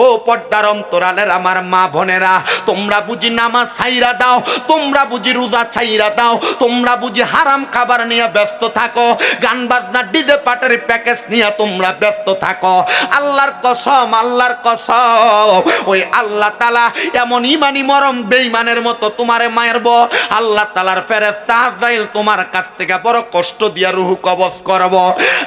ও পর্দার অন্তরালের আমার মা বোনেরা, তোমরা বুঝি নামাজ ছাইরা দাও, তোমরা বুঝি রোজা ছাইরা দাও, তোমরা বুঝি হারাম খাবার নিয়ে ব্যস্ত থাকো, গান বাজনা ডিজে পাটের প্যাকেজ নিয়ে তোমরা ব্যস্ত থাকো। আল্লাহর কসম আল্লাহর কসম, ওই আল্লাহ তালা এমন ইমানি মরম বেইমানের মতো তোমারে মারব আল্লাহ তালার ফেরেস্তা আজরাইল তোমার কাছ থেকে বড় কষ্ট দিয়া রুহু কবজ করব।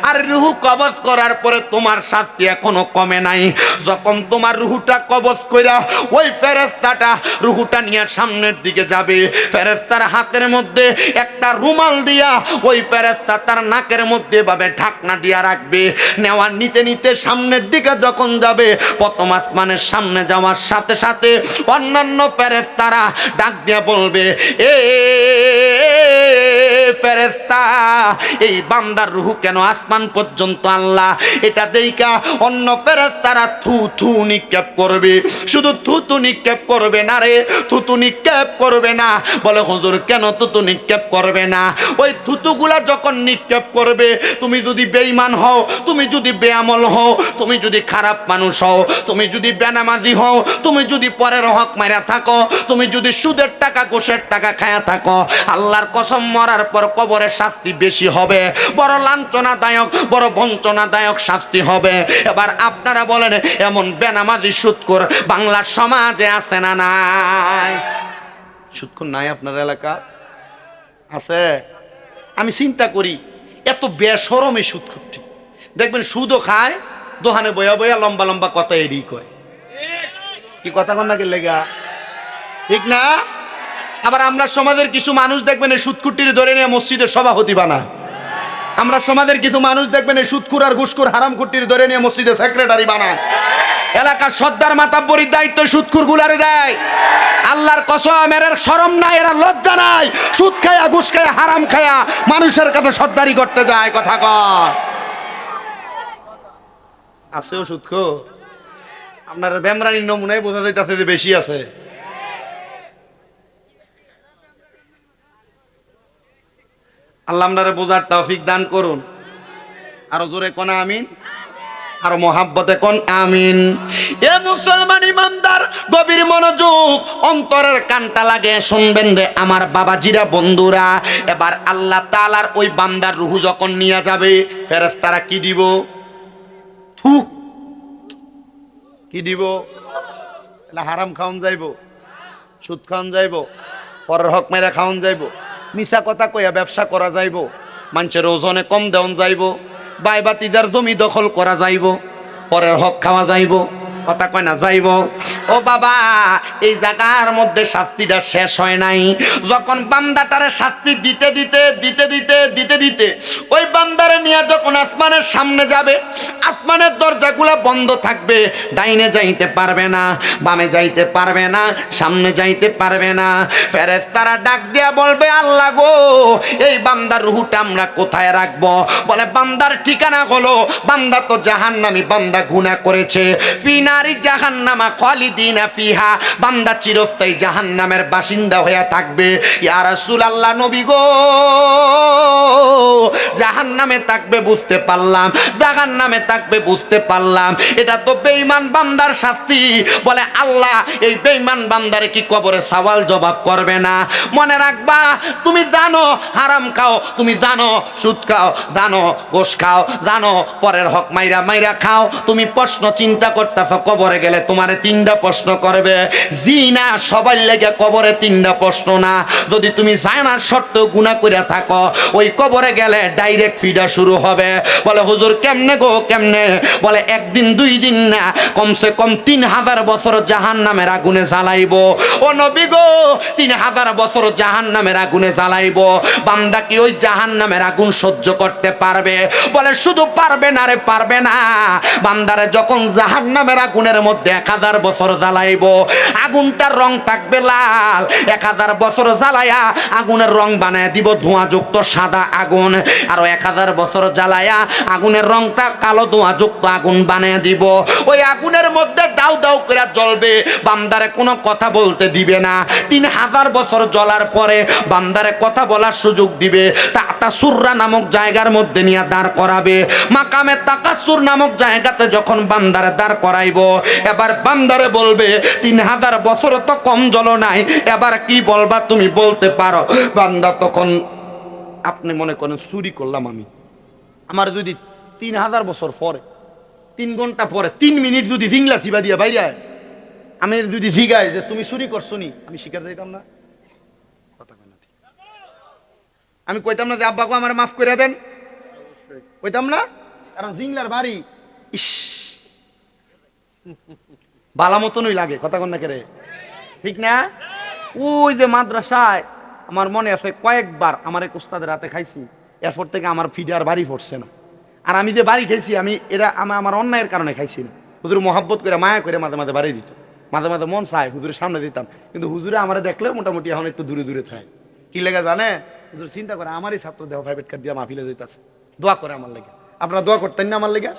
আর রুহু কবজ করার পরে তোমার শাস্তি এখনও কমে নাই। যখন তোমার রুহুটা কবজ কইরা ওই ফেরেস্তাটা রুহুটা নিয়ে সামনের দিকে যাবে। ফেরেস্তার হাতের মধ্যে একটা রুমাল দিয়া ওই ফেরেস্তা তার নাকের মধ্যে ভাবে ঢাকনা দিয়া রাখবে। নেওয়ার নিতে নিতে সামনের দিকে যখন যাবে, প্রথম আসমানের সামনে যাওয়ার সাথে সাথে অন্যান্য ফেরেস্তারা ডাক দিয়া বলবে, এ ফেরেস্তা এই বান্দার রুহু কেন আসমান পর্যন্ত আল্লাহ এটা দেইকা অন্য ফেরেস্তারা থু থু নিক্ষেপ করবে। শুধু থুতু নিক্ষেপ করবে না রে থুতু নিক্ষেপ করবে না। বলে, হুজুর, কেন থুতু নিক্ষেপ করবে না? ওই থুতুগুলা যখন নিক্ষেপ করবে, তুমি যদি বেঈমান হও, তুমি যদি বেআমল হও, তুমি যদি খারাপ মানুষ হও, তুমি যদি বেনামাজি হও, তুমি যদি পরের হক মারা থাকো, তুমি যদি সুদের টাকা ঘুষের টাকা খায়া থাকো, আল্লাহর কসম মরার পর কবরের শাস্তি বেশি হবে। বড় লাঞ্ছনাদায়ক, বড় বঞ্চনাদায়ক শাস্তি হবে। এবার আপনারা বলেন, এমন বেনামাজি সুৎকর বাংলার সমাজে আছে না নাই? সুৎকর নাই আপনার এলাকা? আছে? আমি চিন্তা করি, এত বেসরম এই সুৎকুরটি দেখবেন সুদও খায়, দোহানে বয়া বয়া লম্বা লম্বা কথা এড়ি কয়। কি কথা কন নাকি লেগা? ঠিক না? আবার আমরা সমাজের কিছু মানুষ দেখবেন এই সুৎকুটির ধরে নিয়ে মসজিদের সভাপতি বানায়। আমরা সমাজের কিছু মানুষ দেখবেন এই সুৎকুর আর ঘুসকুর হারাম কুটির ধরে নিয়ে মসজিদে সেক্রেটারি বানায়। এলাকার সর্দার মাতাব্বরির দায়িত্ব সুৎকুর গুলারে দেয়। আল্লাহর কসম, এর শরম নাই, এরা লজ্জা নাই। সুদ খায়া, ঘুষ খায়া, হারাম খায়া মানুষের কাছে সর্দারি করতে যায়, কথা কর আছেও সুৎকো আপনার বেমরানির নমুনায় বোঝা যাইতেছে যে বেশি আছে। আল্লাহ আপনারে বোঝার তৌফিক দান করুন। আরও জোরে কোন আমিন? আর মোহাব্বতে কোন আমিন? এ মুসলমান ইমানদার, গভীর মনোযোগ, অন্তরের কানটা লাগে। শুনবেন রে আমার বাবাজিরা, বন্ধুরা, এবার আল্লাহ তাআলার ওই বান্দার রুহু যখন নিয়ে যাবে, ফেরেশতারা কি দিব? থু। কি দিব? হারাম খাওন যাইব, সুদ খাওন যাইব, পরের হক মেরা খাওন যাইব। মিছা কথা কইয়া ব্যবসা করা যাইব। মানুষের ওজনে কম দেওয়ান যাইব। বাইবা তিদার জমি দখল করা যাইব। পরের হক খাওয়া যাইব। কথা কয় না, যাইব। ও বাবা, এই জায়গার মধ্যে শাস্তিটা শেষ হয় নাই। যখন বান্দাটারে শাস্তি দিতে দিতে দিতে দিতে দিতে দিতে, ওই বান্দারে নিয়ে যখন আসমানের সামনে যাবে, আসমানের দরজাগুলো বন্ধ থাকবে, ডাইনে যাইতে পারবে না, বামে যাইতে পারবে না, সামনে যাইতে পারবে না। ফেরেস তারা ডাক দিয়া বলবে, আল্লাহ গো, এই বান্দার রুহুটা আমরা কোথায় রাখব? বলে, বান্দার ঠিকানা হলো, বান্দা তো জাহান্নামী, বান্দা গুনাহ করেছে। ফিনারি জাহান্নামা খালিদিনা ফিহা, বান্দা চিরস্থায়ী জাহান্নামের বাসিন্দা হয়ে থাকবে। ইয়া রাসূলুল্লাহ নবী গো, জাহান্নামে থাকবে বুঝতে পারলাম, জাহান্নামে থাকবে বুঝতে পারলাম। এটা তো বেঈমান বান্দার শাস্তি। বলে আল্লাহ, এই বেঈমান বান্দারে কি কবরে সওয়াল জবাব করবে না? মনে রাখবা, তুমি জানো হারাম খাও, তুমি জানো সুদ খাও, জানো গোশ খাও, জানো পরের হক মাইরা মাইরা খাও, তুমি প্রশ্ন চিন্তা করতেছ কবরে গেলে তোমারে তিনটা প্রশ্ন করবে। জি না সবাই লেগে কবরে তিনটা প্রশ্ন না। যদি তুমি জানার সত্ত্বেও গুণা করে থাকো, ওই কবরে গেলে ডাইরেক্ট ফিডা শুরু হবে। বলে, হুজুর, কেমনে গো, কেমনে? বলে, একদিন, দুই দিন না, কমসে কম তিন হাজার বছর জাহান নামের আগুনে জ্বালাইব। ও নবী গো, তিন হাজার বছর জাহান নামের আগুনে জ্বালাইব। বান্দা কি ওই জাহান নামের আগুন সহ্য করতে পারবে? বলে, শুধু পারবে না রে, পারবে না। বান্দারে যখন জাহান নামের আগুনের মধ্যে এক হাজার বছর জ্বালাইব। আগুনটার রং থাকবে লাল। এক হাজার বছর জ্বালায়া আগুনের রং বানায় দিব ধোঁয়াযুক্ত সাদা আগুন। আর এক হাজার বছর জ্বালায়া আগুনের রংটা কালো ধোঁয়াযুক্ত আগুন বানায় দিব। ওই আগুনের মধ্যে দাউ দাউ করে জ্বলবে। বান্দারে কোনো কথা বলতে দিবে না। তিন হাজার বছর জ্বলার পরে বান্দারে কথা বলার সুযোগ দিবে। তাতা সুররা নামক জায়গার মধ্যে নিয়ে দাঁড় করাবে। মাকামে তাকাসুর নামক জায়গাতে যখন বান্দারে দাঁড় করাইব এবার বান্দারে বলবে, তিন হাজার বছর তো কম জ্বলো নাই, এবার কি বলবা তুমি বলতে পারো। বান্দা তখন, আপনি মনে করেন চুরি করলাম আমি। আমার যদি তিন হাজার বছর পরে, তিন ঘণ্টা পরে, তিন মিনিট যদি জিংলা চিবা দিয়া বাইরে আমি যদি জিগাই যে তুমি চুরি করছ নি, আমি স্বীকার দিতাম না। আমি কইতাম না যে আব্বাকে আমার মাফ করে দেন। কইতাম না? কারণ জিংলার বাড়ি, ইস। বালা মতনই লাগে, কথা কন না ঠিক না? ওই যে মাদ্রাসায় আমার মনে আছে, কয়েকবার আমার এক উস্তাদের হাতে খাইছি, এরপর থেকে আমার ফিডে আর বাড়ি পড়ছে না। আর আমি যে বাড়ি খাইছি, আমি এরা আমার আমার অন্যায়ের কারণে খাইছি না। হুজুর মহাব্বত করে মায়া করে মাঝে মাঝে বাড়ি দিত। মাঝে মাঝে মন চায় হুজুরের সামনে দিতাম। কিন্তু হুজুরে আমার দেখলে মোটামুটি এখন একটু দূরে দূরে থাকে। কি লেগে জানে? হুজুর চিন্তা করে, আমারই ছাত্র দেহ প্রাইভেট কার্ড দিয়ে মাহফিলে দিতেছে দোয়া করে আমার লেগে। আপনারা দোয়া করতেন না আমার লেগে?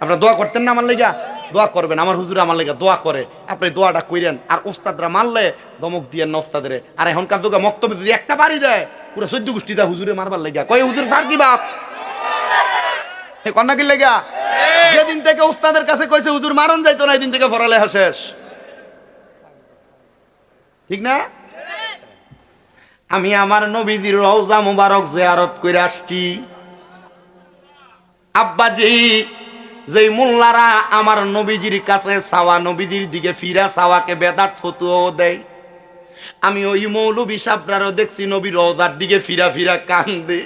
আপনারা দোয়া করতেন না আমার লেগা? দোয়া করবেন। আমার হুজুর আমার লেগে দোয়া করে। আপনি দোয়াটা কইরেন। আর ওস্তাদরা মারলে দমক দিয়েন না ওস্তাদের আর এখনকার যুগে মক্তব্য যদি একটা বাড়ি দেয়, পুরো চোদ্দ গোষ্ঠী দেয় হুজুরে মারবার লেগা। কয়, হুজুর ফার কি বাপ? কন্যা কি লেগা? যেদিন থেকে উস্তাদের কাছে কইছে, হুজুর মারন যাইতো না এই দিন থেকে পড়ালেখা শেষ। ঠিক না? আমি আমার নবীজির রওজা মুবারক জিয়ারত করে আসছি। আব্বাজি যেই মোল্লারা আমার নবীজির কাছে সাওয়া নবীজির দিকে ফিরা সাওয়াকে বেদাত ফতুয়াও দেয়। আমি ওই মৌলবী সাবরারও দেখছি নবীর রওজার দিকে ফিরা ফিরা কান্দে।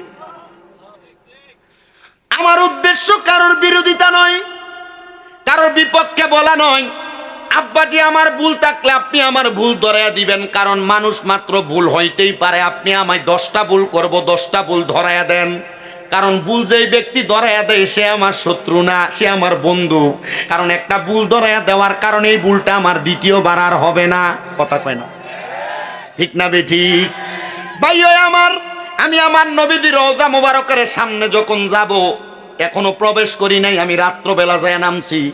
আমার উদ্দেশ্য কারোর বিরোধিতা নয়, কারোর বিপক্ষে বলা নয়। আব্বাজি আমার ভুল থাকলে আপনি আমার ভুল ধরাইয়া দিবেন, কারণ মানুষ মাত্র ভুল হইতেই পারে। আপনি আমায় দশটা ভুল করব, দশটা ভুল ধরাইয়া দেন। কারণ ভুল যেই ব্যক্তি ধরাইয়া দেয়, সে আমার শত্রু না, সে আমার বন্ধু। কারণ একটা ভুল ধরাইয়া দেওয়ার কারণে এই ভুলটা আমার দ্বিতীয়বার আর হবে না। কথা কয় না। ঠিক না বে, ঠিক। ভাই আমার, আমি আমার নবীদের রওজা মোবারকের সামনে যখন যাব, এখনও প্রবেশ করি নাই, আমি রাত্রবেলা যায় নামছি।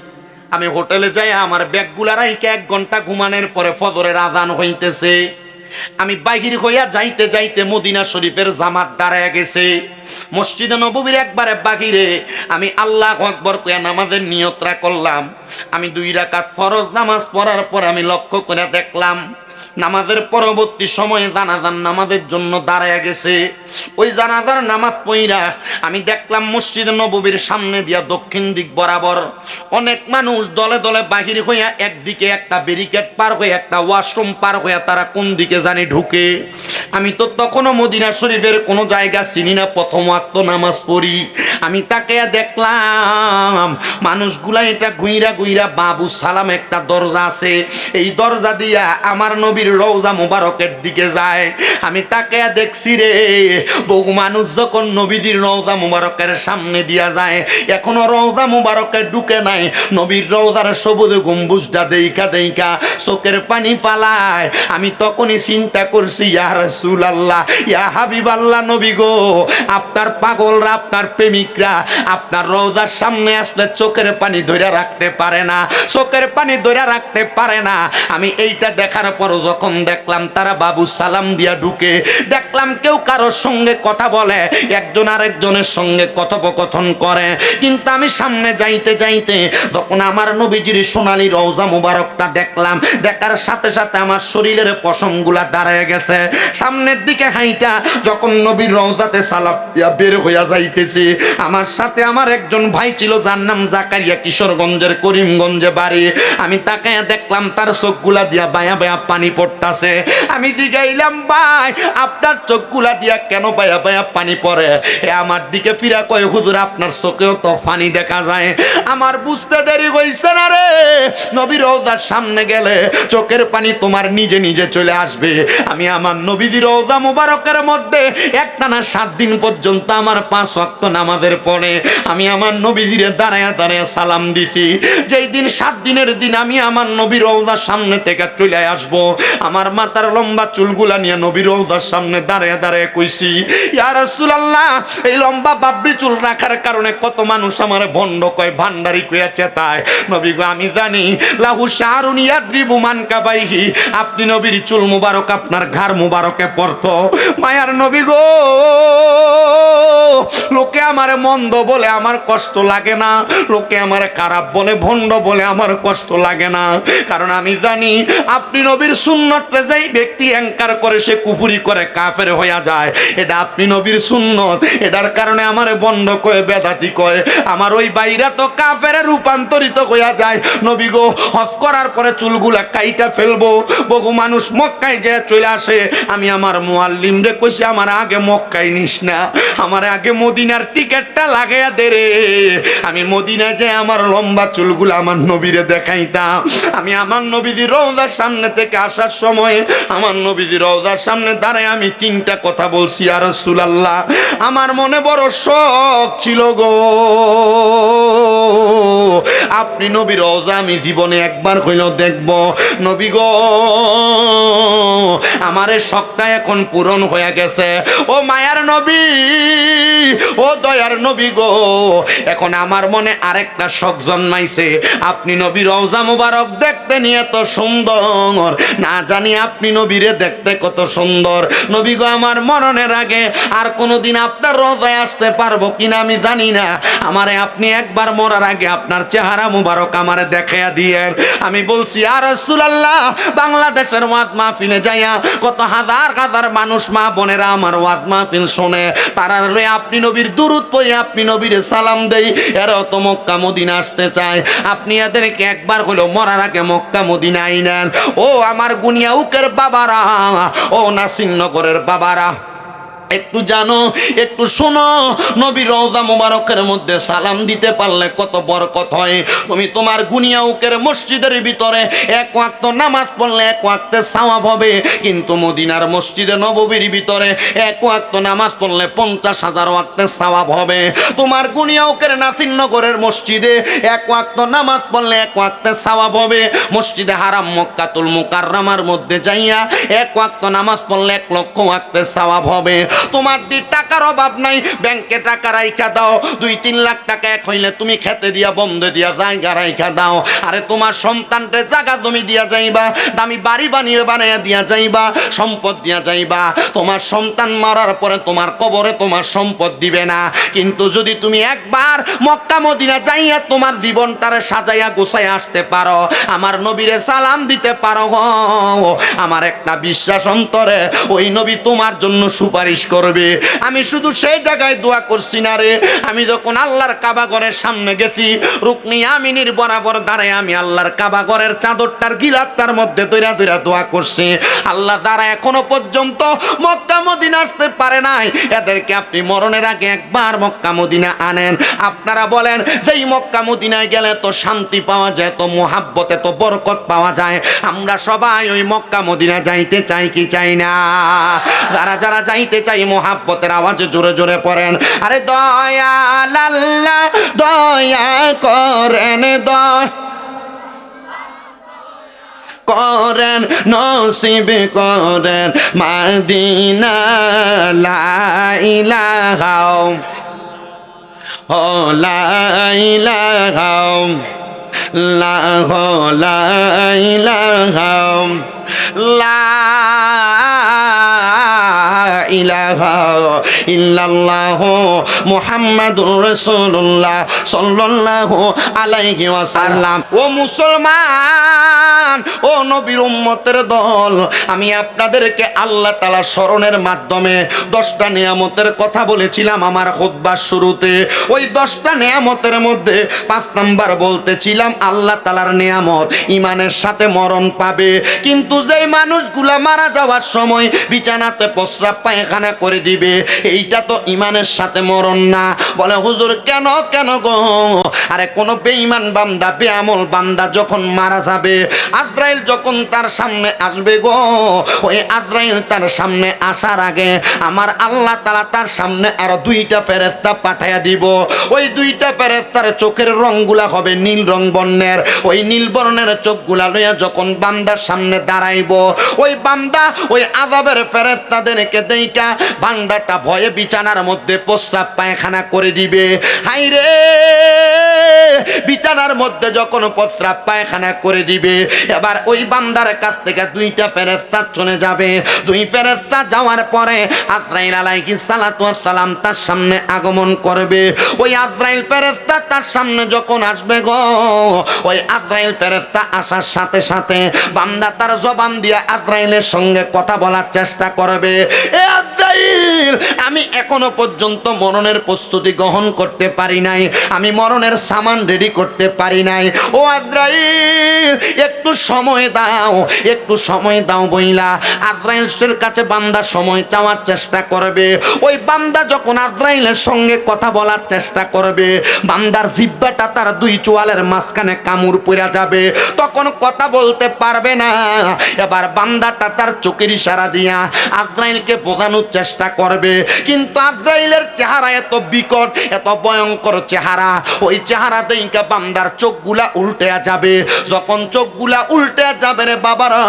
আমি হোটেলে যাই আমার ব্যাগগুলা রাইকে এক ঘণ্টা ঘুমানোর পরে ফজরের আজান হইতেছে। আমি বাহির হইয়া যাইতে যাইতে মদিনা শরীফের জামাত দাঁড়ায় গেছে। মসজিদে নবীর একবারে বাহিরে। আমি আল্লাহ আকবর কয়া নামাজের নিয়ত্রা করলাম। আমি দুই রাকাত ফরজ নামাজ পড়ার পর আমি লক্ষ্য করে দেখলাম নামাজের পরবর্তী সময়ে জানাজার নামাজের জন্য দাঁড়ায় গেছে। ওই জানাজার নামাজ পইরা আমি দেখলাম মসজিদ নববীর সামনে দিয়া দক্ষিণ দিক বরাবর অনেক মানুষ দলে দলে বাহির হইয়া একদিকে একটা ব্যারিকেড পার হয়ে একটা ওয়াশরুম পার হইয়া তারা কোন দিকে জানি ঢুকে। আমি তো তখনও মদিনা শরীফের কোনো জায়গা চিনি না, প্রথম আত্ম নামাজ পড়ি। আমি তাকে দেখলাম, মানুষগুলা এটা গুইরা গুইরা, বাবু সালাম, একটা দরজা আছে। এই দরজা দিয়া আমার নবীর রওজা মুবারকের দিকে যায়। আমি তাকে দেখছি রে, বহু মানুষ যখন নবীজির রওজা মুবারকের সামনে দিয়া যায়, এখনও রওজা মুবারকে ঢুকে নাই। নবীর রওজার সবুজ গম্বুজটা দেইকা দেইকা চোখের পানি পালায়। আমি তখনই চিন্তা করছি, ইয়া রাসূল আল্লাহ ইয়া হাবিব আল্লাহ নবী গো, আপনার পাগলরা, আপনার প্রেমিকরা আপনার রওজার সামনে আসলে চোখের পানি ধরে রাখতে পারে না। চোখের পানি ধরে রাখতে পারে না। আমি এইটা দেখার পর যখন দেখলাম তারা বাবু সালাম দিয়া ঢুকে। দেখলাম কেউ কারোর সঙ্গে কথা বলে, একজন আরেকজনের সঙ্গে কথোপকথন করে। কিন্তু আমি সামনে যাইতে যাইতে তখন আমার নবীজির সোনালী রওজা মুবারকটা দেখলাম। দেখার সাথে সাথে আমার শরীরের পশমগুলা দাঁড়ায় গেছে। সামনের দিকে হাইটা যখন নবীর রওজাতে সালাম দিয়া বের হইয়া যাইতেছি, আমার সাথে আমার একজন ভাই ছিল, যার নাম জাকারিয়া কিশোরগঞ্জের করিমগঞ্জে বাড়ি। আমি তাকায়া দেখলাম তার চোখগুলা দিয়া বায়া বায়া পানি পড়তাছে আমি দিগাইলাম ভাই, আপনার চোখগুলা দিয়া কেন পায়া পায়া পানি পড়ে? এ আমার দিকে ফিরা কয়, হুজুর, আপনার চোখেও তো পানি দেখা যায়। আমার বুঝতে দেরি হইছে না রে। নবী রওজার সামনে গেলে চোখের পানি তোমার নিজে নিজে চলে আসবে। আমি আমার নবীজি রওজা মুবারকের মধ্যে একটানা সাত দিন পর্যন্ত আমার পাঁচ ওয়াক্ত নামাজের পরে আমি আমার নবীজিরে দাঁড়ায়া দাঁড়ায়া সালাম দিছি। যেই দিন সাত দিনের দিন আমি আমার নবী রওজার সামনে থেকে চলে আসব। আমার মাথার লম্বা চুলগুলা নিয়ে নবী রওজার সামনে দাঁড়ায়া দাঁড়ায়া কইছি, ইয়া রাসূলুল্লাহ, এই লম্বা বাবরি চুল রাখার কারণে কত মানুষ আমার ভণ্ড কয়, ভান্ডারি কইয়া চেতায়। নবী গো, আমি জানি, লাহু শাহরুন ইয়াদ্রিবু মান কাবাইহি আপনি নবীর চুল মুবারক আপনার ঘাড় মুবারকে পড়তো মায়ার নবী গো, লোকে আমারে মন্দ বলে আমার কষ্ট লাগে না, লোকে আমারে খারাপ বলে, ভণ্ড বলে আমার কষ্ট লাগে না। কারণ আমি জানি, আপনি নবীর সুন্নতরে যেই ব্যক্তি অ্যাঙ্কার করে, সে কুফুরি করে, কাফের হইয়া যায়। এটা আপনি নবীর সুন্নত। এটার কারণে আমারে বন্ধ কয়ে বেদাতি কয় আমার ওই বাইরা তো কাফের রূপান্তরিত হইয়া যায়। নবী গো, হজ করার পরে চুলগুলা কাইটা ফেলব। বহু মানুষ মক্কায় যে চলে আসে। আমি আমার মোয়াল্লিম রে কইছি, আমার আগে মক্কায় নিস না। আমার আগে মদিনার টিকিটটা লাগাইয়া দে রে। আমি মদিনায় যে আমার লম্বা চুলগুলো আমার নবীরে দেখাইতাম। আমি আমার নবীজি রওজার সামনে থেকে আসার সময় আমার নবীজি রওজার সামনে দাঁড়ায় আমি তিনটা কথা বলছি আর রাসূলুল্লাহ। আমার মনে বড় শখ ছিল গো। আপনি নবী রওজা আমি জীবনে একবার হইলেও দেখব। নবী গো, আমার এই শখটা এখন পূরণ হয়ে গেছে। ও মায়ার নবী, ও দয়ার নবী গো। এখন আমার মনে আরেকটা শখ জন্মাইছে। আপনি নবী রওজা মুবারক দেখতে নিয়ে তো সুন্দর না জানি আপনি নবীরে দেখতে কত সুন্দর। নবী গো, আমার মরণের আগে আর কোনোদিন আপনার রোজায় আসতে পারব কিনা আমি জানি না। আমারে আপনি একবার মরার আগে আপনার চেহারা মুবারক আমারে দেখাইয়া দিয়েন। আমি বলছি আর রাসূলুল্লাহ, বাংলাদেশের ওয়াজ মাহফিলে যাইয়া কত হাজার হাজার মানুষ মা বোনেরা আমার ওয়াজ মাহফিল শোনে। তারা লয়ে আপনি নবীর দূরত পড়ি আপনি নবীর সালাম দেই। এরাও তো মক্কা মদিনা আসতে চায়। আপনি এদেরকে একবার হলো মরার আগে মক্কা মদিনা আইনেন ও আমার গুনিয়া উকের বাবারা ও নাসিন্নগরের বাবারা। একটু জানো, একটু শোনো। নবী রওজা মুবারকের মধ্যে সালাম দিতে পারলে কত বরকত হয়। তুমি তোমার গুনিয়া উকের মসজিদের ভিতরে এক ওয়াক্ত নামাজ পড়লে এক ওয়াক্তে সওয়াব হবে। কিন্তু মদিনার মসজিদে নববীর ভিতরে এক ওয়াক্ত নামাজ পড়লে পঞ্চাশ হাজার ওয়াক্তে সওয়াব হবে। তোমার গুনিয়া উকের নাসিরনগরের মসজিদে এক ওয়াক্ত নামাজ পড়লে এক ওয়াক্তে সওয়াব হবে। মসজিদে হারাম মক্কাতুল মুকাররামার মধ্যে যাইয়া এক ওয়াক্ত নামাজ পড়লে এক লক্ষ ওয়াক্তে সওয়াব হবে। তোমার দি টাকার অভাব নাই। ব্যাংকে টাকা রাইখা দাও। দুই, তিন লাখ টাকা এক হইলে তুমি খেতে দিয়া, বন্ধ দিয়া জায়গা রাইখা দাও। আরে তোমার সন্তানকে জায়গা জমি দিয়া যাইবা, দামি বাড়ি বানিয়ে বানাইয়া দিয়া যাইবা, সম্পদ দিয়া যাইবা। তোমার সন্তান মারার পরে তোমার কবরে তোমার সম্পদ দিবে না। কিন্তু যদি তুমি একবার মক্কা মদিনা যাইয়া তোমার জীবনটারে সাজাইয়া গুছাইয়া আসতে পারো, আমার নবীরে সালাম দিতে পারো। আমার একটা বিশ্বাস অন্তরে, ওই নবী তোমার জন্য সুপারিশ করবে। আমি শুধু সেই জায়গায় দোয়া করছি না রে। আমি যখন আল্লাহর কাবা ঘরের সামনে গেছি, রুকনি আমিনীর বরাবর দাঁড়ায় আমি আল্লাহর কাবা ঘরের চাদরটার গিলাপটার মধ্যে দৈরা দৈরা দোয়া করছি। আল্লাহ দ্বারা এখনও পর্যন্ত মক্কা মদিনা আসতে পারে নাই। এদেরকে আপনি মরণের আগে একবার মক্কা মদিনা আনেন। আপনারা বলেন, যেই মক্কা মদিনায় গেলে তো শান্তি পাওয়া যায় তো মোহাব্বতে তো বরকত পাওয়া যায়। আমরা সবাই ওই মক্কা মদিনা যাইতে চাই কি চাই না? যারা যারা যাইতে চাই মোহাব্বতের আওয়াজে জোরে জোরে পড়েন। আরে দয়া লাল্লা দয়া করেন দয়া করেন, নসিব করেন, মাদিনা লাইলাহাও ও লাইলাহাও লাহ লাইলাহাও লা ইলাহা ইল্লাল্লাহ মুহাম্মাদুর রাসূলুল্লাহ সাল্লাল্লাহু আলাইহি ওয়াসাল্লাম। ও মুসলমান ও নবীর উম্মতের দল আমি আপনাদেরকে আল্লাহ স্মরণের মাধ্যমে দশটা নিয়ামতের কথা বলেছিলাম আমার খুদ্বার শুরুতে। ওই দশটা নিয়ামতের মধ্যে পাঁচ নাম্বার বলতেছিলাম আল্লাহ তালার নিয়ামত ইমানের সাথে মরণ পাবে। কিন্তু যেই মানুষগুলা মারা যাওয়ার সময় বিছানাতে প্রস্রাব পায়খানা করে দিবে। এইটা তো ইমানের সাথে মরণ না। বলে, হুজুর, কেন কেন গো? আরে, কোন বেঈমান বান্দা, বেআমল বান্দা যখন মারা যাবে, আজরাইল যখন তার সামনে আসবে গো, ওই আজরাইল তার সামনে আসার আগে আমার আল্লাহ তালা তার সামনে আরও দুইটা ফেরেস্তা পাঠাইয়া দিব। ওই দুইটা ফেরেস্তার চোখের রংগুলা হবে নীল রং বর্ণের। ওই নীল বর্ণের চোখগুলা লইয়া যখন বান্দার সামনে দাঁড়াইব, ওই বান্দা ওই আজাবের ফেরেস্তাদেরকে দেইকা বান্দাটা ভয়ে বিছানার মধ্যে প্রস্রাব পায়খানা করে দিবে। হাই রে! বিছানার মধ্যে যখন প্রস্রাব পায়খানা করে দিবে, এবার ওই বান্দার কাছ থেকে দুইটা ফেরেস্তা চলে যাবে। দুই ফেরেস্তা যাওয়ার পরে আজরাইল ওয়াস সালাম তার সামনে আগমন করবে। ওই আজরাইল ফেরেস্তা তার সামনে যখন আসবে গো, ওই আজরাইল ফেরেস্তা আসার সাথে সাথে বান্দা তার জবান দিয়ে আজরাইলের সঙ্গে কথা বলার চেষ্টা করবে। এ আমি এখনও পর্যন্ত মরণের প্রস্তুতি গ্রহণ করতে পারি নাই। আমি মরণের সামান রেডি করতে পারি নাই। ও আজরাইল, একটু সময় দাও, একটু সময় দাও বইলা। আজরাইলের কাছে বান্দা সময় চাওয়ার চেষ্টা করবে। ওই বান্দা যখন আজরাইলের সঙ্গে কথা বলার চেষ্টা করবে, বান্দার জিব্বাটা তার দুই চোয়ালের মাঝখানে কামড় পড়া যাবে। তখন কথা বলতে পারবে না। এবার বান্দাটা তার চোখের ইশারা দিয়া আজরাইলকে বোঝানোর চেষ্টা করবে। কিন্তু আজরাইলের চেহারা এত বিকট, এত ভয়ঙ্কর চেহারা। ওই চেহারা দেখে বান্দার চোখগুলা উল্টে যাবে। যখন চোখগুলা উল্টে যাবে রে বাবারা,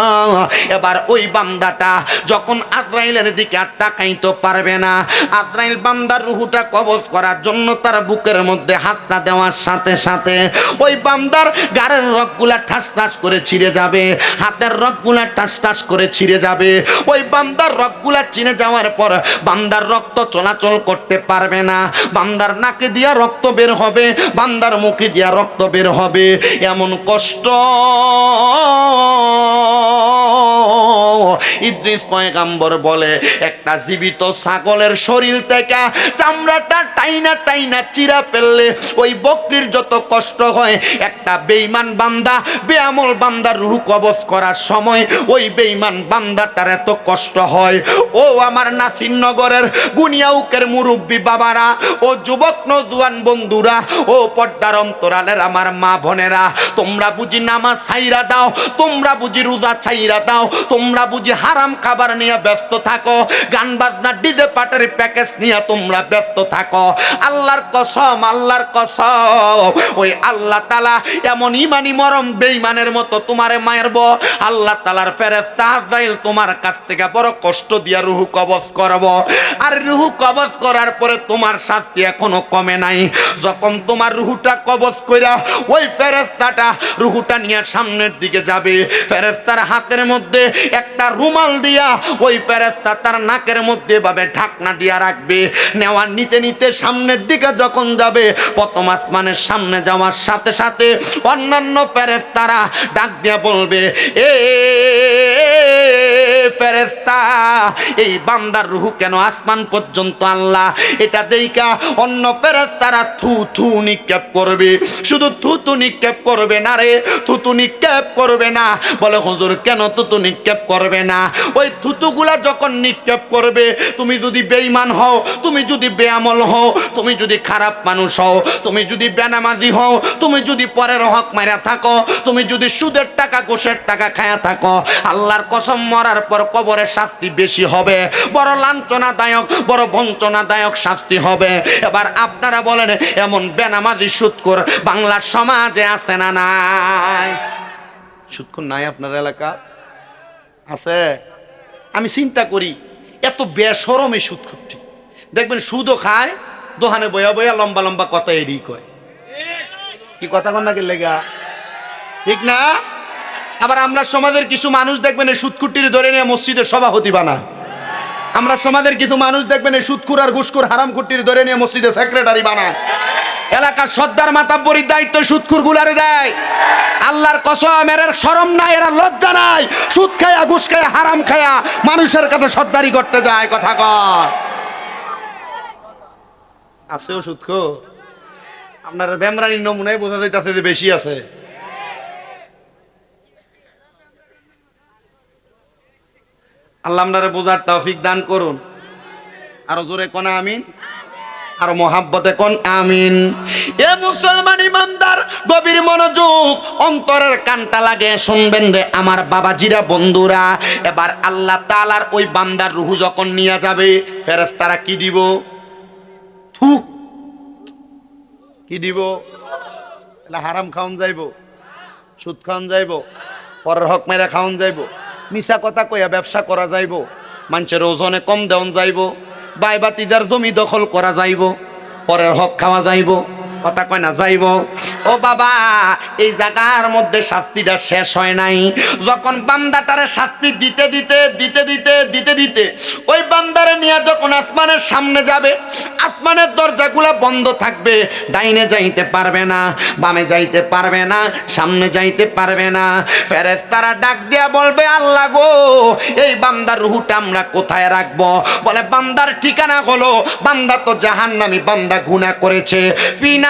এবার ওই বান্দাটা যখন আজরাইলের দিকে আর তাকাইতে পারবে না, আজরাইল বান্দার রুহুটা কবজ করার জন্য তার বুকের মধ্যে হাতটা দেওয়ার সাথে সাথে ওই বান্দার গাড়ের রগগুলা ঠাস ঠাস করে ছিঁড়ে যাবে, হাতের রগগুলা ঠাস ঠাস করে ছিঁড়ে যাবে। ওই বান্দার রগগুলা চিনে যাওয়ার পর বান্দার রক্ত চলাচল করতে পারবে না। বান্দার নাকে দিয়া রক্ত বের হবে, বান্দার মুখে দিয়া রক্ত বের হবে। এমন কষ্ট ইদ্রিস পয়গাম্বর বলে, একটা জীবিত ছাগলের শরীর থেকে চামড়াটা টাইনা টাইনা চিরা ফেললে ওই বকরির যত কষ্ট হয়, একটা বেইমান বান্দা বেআমল বান্দার রুহ কবজ করার সময় ওই বেইমান বান্দাটার এত কষ্ট হয়। ও আমার নাসিরনগরের গুনিয়াউকের মুরব্বী বাবারা, ও যুবক নজুয়ান বন্ধুরা, ও পর্দার অন্তরালের আমার মা বোনেরা, তোমরা বুঝি নামাজ ছাইরা দাও, তোমরা বুঝি রোজা ছাইরা দাও, তোমরা বুঝি হারাম খাবার নিয়ে ব্যস্ত থাকো, গান বাজনা, ডিজে পাটের প্যাকেজ নিয়ে তোমরা ব্যস্ত থাকো। আল্লাহর কসম আল্লাহর কসম, ওই আল্লাহ তালা এমন ইমানি মরম বেইমানের মতো তোমারে মারব আল্লাহ তালার ফেরেস্তা আজরাইল তোমার কাছ থেকে বড় কষ্ট দিয়া রুহু কবজ করব। আর রুহু কবজ করার পরে তোমার শাস্তি এখনও কমে নাই। যখন তোমার রুহুটা কবজ কইরা ওই ফেরেস্তাটা রুহুটা নিয়ে সামনের দিকে যাবে ফেরেস্তার হাতের মধ্যে একটা রুমাল দিয়া ওই ফেরেস্তা তার নাকের মধ্যে ভাবে ঢাকনা দিয়া রাখবে। নেওয়ার নিতে নিতে সামনের দিকে যখন যাবে, প্রথম আসমানের সামনে যাওয়ার সাথে সাথে অন্যান্য ফেরেস্তারা ডাক দিয়া বলবে, এ ফেরেস্তা এই বান্দার রুহু কেন আসমান পর্যন্ত এটা দেইকা অন্য ফেরেস্তারা থু থু নিক্ষেপ করবে। শুধু থুতু নিক্ষেপ করবে না রে থুতু নিক্ষেপ করবে না। বলে কেন থুতু নিক্ষেপ করবে না? ওই থুতুগুলা যখন নিক্ষেপ করবে, তুমি যদি বেঈমান হও, তুমি যদি বেআমল হও, তুমি যদি খারাপ মানুষ হও, তুমি যদি বেনামাজি হও, তুমি যদি পরের হক মারা থাকো, তুমি যদি সুদের টাকা ঘুষের টাকা খায়া থাকো, আল্লাহর কসম মরার পর কবরের শাস্তি বেশি হবে। বড় লাঞ্ছনাদায়ক, বড় বঞ্চনাদায়ক শাস্তি হবে। এবার আপনারা বলেন, এমন বেনামাজি সুৎকর বাংলা সমাজে আছে না নাই? সুৎকর নাই আপনার এলাকা? আছে? আমি চিন্তা করি, এত বেসরম সুদ খুঁটি দেখবেন সুদও খায়, দোহানে বয়া বয়া লম্বা লম্বা কথা এড়ি কয়। কি কথা কন নাকি লেগা? ঠিক না? আবার আমরা সমাজের কিছু মানুষ দেখবেন এই সুদকুটির ধরে নিয়ে মসজিদের সভাপতি বানা আমরা সমাজের কিছু মানুষ দেখবেন এই সুদকুর আর ঘুসকুর হারাম কুটির ধরে নিয়ে মসজিদের সেক্রেটারি বানায়। এলাকার সর্দার মাতাব্বরির দায়িত্ব সুৎখুর গুলারে দেয়। আল্লাহর কসম, এর শরম নাই, এরা লজ্জা নাই। সুদ খায়া, ঘুষ খায়া, হারাম খায়া মানুষের কাছে সর্দারি করতে যায়, কথা কর আছেও সুৎখো আপনার ব্যামরানির নমুনায় বোঝা যাইতেছে যে বেশি আছে। আল্লাহ আপনারে বোঝার তৌফিক দান করুন। আরও জোরে কোন আমিন? আর মোহাব্বতে কোন আমিন? এ মুসলমান ইমানদার, গভীর মনোযোগ, অন্তরের কানটা লাগে। শুনবেন রে আমার বাবাজিরা, বন্ধুরা, এবার আল্লাহ তাআলার ওই বান্দার রুহু যখন নিয়ে যাবে, ফেরেশতারা কি দিব? থু। কি দিব? হারাম খাওন যাইব, সুদ খাওন যাইব, পরের হক মেরা খাওন যাইব। মিছা কথা কইয়া ব্যবসা করা যাইব। মানুষের ওজনে কম দেওন যাইব। বাই বাতিদার জমি দখল করা যাইব। পরের হক খাওয়া যাইব। কথা কয় না, যাইব। ও বাবা, এই জায়গার মধ্যে শাস্তিটা শেষ হয় নাই। যখন বান্দাটারে শাস্তি দিতে দিতে দিতে দিতে দিতে দিতে, ওই বান্দারে নিয়ে যখন আসমানের সামনে যাবে, আসমানের দরজাগুলো বন্ধ থাকবে, ডাইনে যাইতে পারবে না, বামে যাইতে পারবে না, সামনে যাইতে পারবে না। ফেরেস তারা ডাক দিয়া বলবে, আল্লাহ গো, এই বান্দার রুহুটা আমরা কোথায় রাখব? বলে, বান্দার ঠিকানা হলো, বান্দা তো জাহান্নামি, বান্দা গুনাহ করেছে।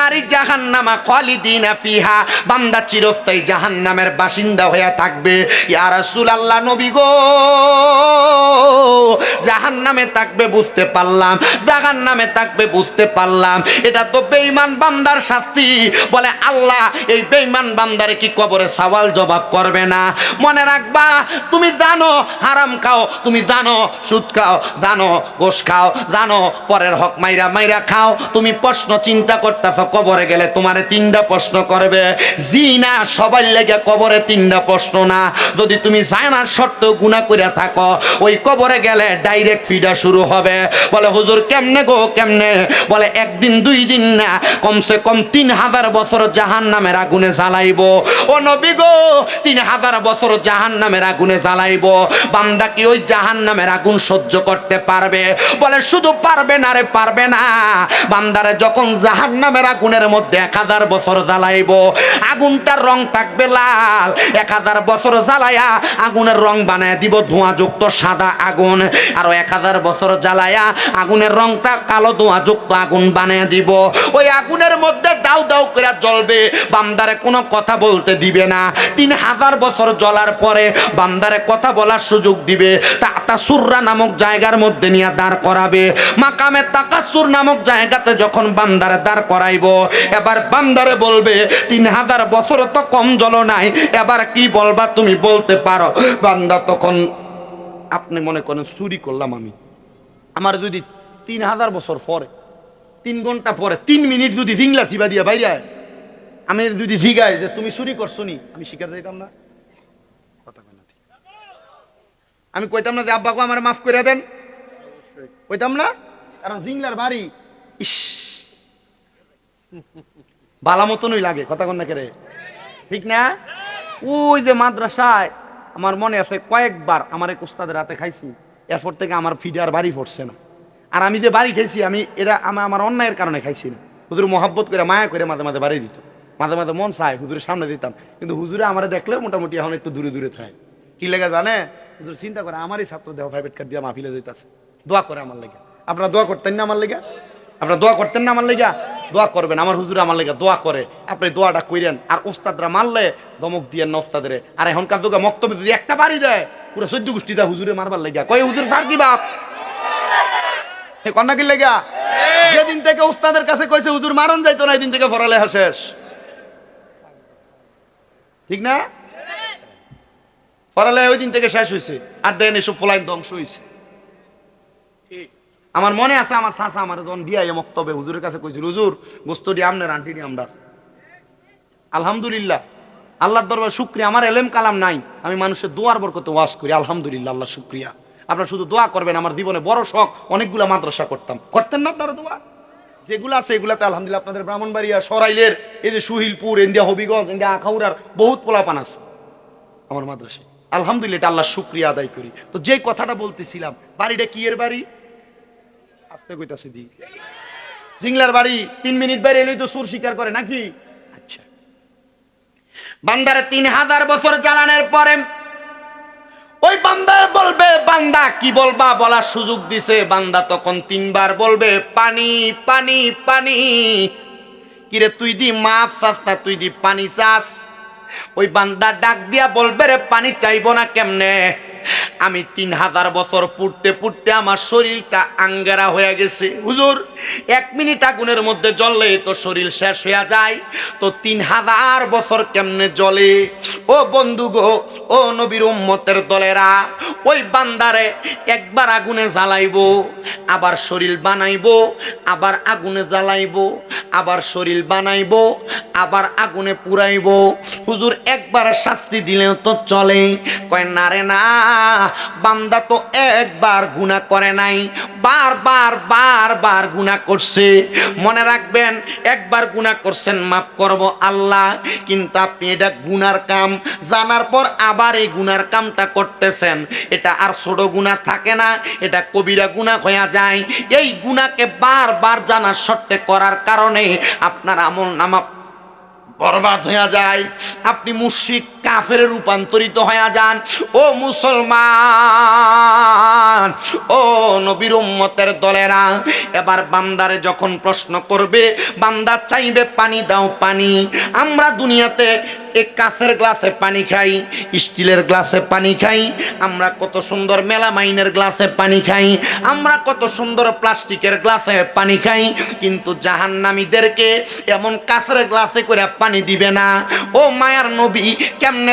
ফিনারি জাহান্নামা খালিদিনা ফিহা, বান্দা চিরস্থায়ী জাহান্নামের বাসিন্দা হয়ে থাকবে। ইয়া রাসূলুল্লাহ, নবী গো, জাহান্নামে থাকবে বুঝতে পারলাম, জাহান্নামে থাকবে বুঝতে পারলাম। এটা তো বেঈমান বান্দার শাস্তি। বলে আল্লাহ, এই বেঈমান বান্দারে কি কবরে সওয়াল জবাব করবে না? মনে রাখবা, তুমি জানো, হারাম খাও, তুমি জানো, সুদ খাও, জানো, গোশ খাও, জানো, পরের হক মাইরা মাইরা খাও, তুমি প্রশ্ন চিন্তা করতেছ কবরে গেলে তোমারে তিনটা প্রশ্ন করবে। জি না সবাই লেগে কবরে তিনটা প্রশ্ন না। যদি তুমি জানার সত্ত্বেও গুণা করে থাকো, ওই কবরে গেলে ডাইরেক্ট ফিডা শুরু হবে। বলে, হুজুর, কেমনে গো, কেমনে? বলে, একদিন, দুই দিন না, কমসে কম তিন হাজার বছর জাহান নামের আগুনে জ্বালাইব। ও নবী গো, তিন হাজার বছর জাহান নামের আগুনে জ্বালাইব। বান্দা কি ওই জাহান নামের আগুন সহ্য করতে পারবে? বলে, শুধু পারবে না রে, পারবে না। বান্দারে যখন জাহান নামের আগুনের মধ্যে এক হাজার বছর জ্বালাইব। আগুনটার রং থাকবে লাল। এক হাজার বছর জ্বালায়া আগুনের রং বানায় দিব ধোঁয়াযুক্ত সাদা আগুন। আরও এক হাজার বছর জ্বালায়া আগুনের রংটা কালো ধোঁয়াযুক্ত আগুন বানায় দিব। ওই আগুনের মধ্যে দাউ দাউ করে জ্বলবে। বান্দারে কোনো কথা বলতে দিবে না। তিন হাজার বছর জ্বলার পরে বান্দারে কথা বলার সুযোগ দিবে। টাটা সুররা নামক জায়গার মধ্যে নিয়ে দাঁড় করাবে। মাকামে তাকাসুর নামক জায়গাতে যখন বান্দারে দাঁড় করাইব এবার বান্দারে বলবে, তিন হাজার বছর তো কম জল নাই, এবার কি বলবা তুমি বলতে পারো। বান্দা তখন আপনি মনে করেন, চুরি করলাম আমি। আমার যদি তিন হাজার বছর পরে, তিন ঘণ্টা পরে, তিন মিনিট যদি জিংলা চিবা দিয়া বাইরে আমি যদি জিগাই যে তুমি চুরি করছ নি, আমি শিকার যাইতাম না। আমি কইতাম না যে, আব্বাকে আমার মাফ করে দেন। কইতাম না? কারণ জিংলার বাড়ি, ইস। বালা মতনই লাগে, কথা কন না ঠিক না? ওই যে মাদ্রাসায় আমার মনে আছে, কয়েকবার আমার এক উস্তাদের হাতে খাইছি, এরপর থেকে আমার ফিডে আর বাড়ি পড়ছে না। আর আমি যে বাড়ি খাইছি, আমি এটা আমার আমার অন্যায়ের কারণে খাইছি না। হুজুর মহাব্বত করে মায়া করে মাঝে মাঝে বাড়ি দিত। মাঝে মাঝে মন চায় হুজুরের সামনে দিতাম। কিন্তু হুজুরে আমার দেখলে মোটামুটি এখন একটু দূরে দূরে থাকে। কি লেগে জানে? হুজুর চিন্তা করে, আমারই ছাত্র দেহ প্রাইভেট কার্ড দিয়ে মাহফিলে দিতেছে দোয়া করে আমার লেগে। আপনারা দোয়া করতেন না আমার লেগে? আপনারা দোয়া করতেন না আমার লেগা? দোয়া করবেন, আমার হুজুর আমার লেগে দোয়া করে। আপনি দোয়াটা কইরেন, আর ওস্তাদরা মারলে দমক দিয়েন না ওস্তাদের আর এখনকার যুগে মক্তব্য যদি একটা বাড়ি দেয়, পুরো চোদ্দ গোষ্ঠী দেয় হুজুরে মারবার লেগা। কয় হুজুর পার কি বাপ? কন্যা কি লেগা? যেদিন থেকে উস্তাদের কাছে কইছে, হুজুর মারন যাইতো না এই দিন থেকে পড়ালেখা শেষ। ঠিক না? পড়ালেখা ওই দিন থেকে শেষ হয়েছে আর দেন এসব ফলাইন ধ্বংস হয়েছে আমার মনে আছে, আমার চাচা আমার যখন দিয়া মক্তবে, হুজুরের কাছে কইছিল, হুজুর, গোস্ত দিয়ে আমনের আন্টি দিয়ে আমরা আলহামদুলিল্লাহ। আল্লাহর দরবার শুক্রিয়া। আমার এলেম কালাম নাই। আমি মানুষের দোয়ার বরকতে ওয়াজ করি। আলহামদুলিল্লাহ, আল্লাহ শুক্রিয়া। আপনারা শুধু দোয়া করবেন, আমার জীবনে বড় শখ, অনেকগুলা মাদ্রাসা করতাম। করতেন না আপনারা দোয়া? যেগুলো আছে, এগুলাতে আলহামদুলিল্লাহ আপনাদের ব্রাহ্মণবাড়িয়া, সরাইলের, এই যে সুহিলপুর, ইন্ডিয়া হবিগঞ্জ, ইন্ডিয়া আখাউড়ার বহুত পোলাপান আছে আমার মাদ্রাসায়। আলহামদুলিল্লাহ আল্লাহ শুক্রিয়া আদায় করি। তো যে কথাটা বলতেছিলাম, বাড়িটা কি এর বাড়ি? কইতাছে দি। জিংলার বাড়ি তিন মিনিট বাইরে তো সুর স্বীকার করে নাকি? আচ্ছা। বান্দারে তিন হাজার বছর জ্বালানোর পরে ওই বান্দা বলবে, বান্দা, কি বলবা? বলার সুযোগ দিছে। বান্দা তখন তিনবার বলবে, পানি পানি পানি। কিরে, তুই দি মাপ চাস না, তুই দি পানি চাস? ওই বান্দা ডাক দিয়া বলবে, রে, পানি চাইব না কেমনে? আমি তিন হাজার বছর পুড়তে পুড়তে আমার শরীরটা আঙ্গেরা হয়ে গেছে। হুজুর, এক মিনিট আগুনের মধ্যে জ্বললে তো শরীর শেষ হয়ে যায়। তো তিন হাজার বছর কেমনে জ্বলে? ও বন্ধু গো, ও নবীর উম্মতের দলেরা, ওই বান্দারে একবার আগুনে জ্বালাইবো, আবার শরীর বানাইব, আবার আগুনে জ্বালাইব, আবার শরীর বানাইবো, আবার আগুনে পুরাইবো। হুজুর, একবার শাস্তি দিলেও তো চলে। কয়, না রে, না। বান্দা তো একবার গুনাহ করে নাই, বারবার বারবার গুনাহ করছে। মনে রাখবেন, একবার গুনাহ করছেন, মাফ করব আল্লাহ, কিন্তু আপনি এটা গুনার কাম, জানার পর আবার এই গুনার কামটা করতেছেন। এটা আর ছোট গুনাহ থাকে না, এটা কবিরা গুনাহ হয়ে যায়। এই গুনাহকে বারবার জানার সত্ত্বে করার কারণে আপনার আমল নামা বরবাদ হয়ে যায়। আপনি মুশ্রিক, কাফের রূপান্তরিত হয়ে যান। ও মুসলমান, ও নবীর উম্মতের দলেরা, এবার বান্দারে যখন প্রশ্ন করবে, বান্দা চাইবে পানি, দাও পানি। আমরা দুনিয়াতে এক কাঁচের গ্লাসে পানি খাই, স্টিলের গ্লাসে পানি খাই, আমরা কত সুন্দর মেলামাইনের গ্লাসে পানি খাই, আমরা কত সুন্দর প্লাস্টিকের গ্লাসে পানি খাই, কিন্তু জাহান্নামীদেরকে এমন কাঁচের গ্লাসে করে পানি দিবে না। ও মায়ার নবী, কেমনে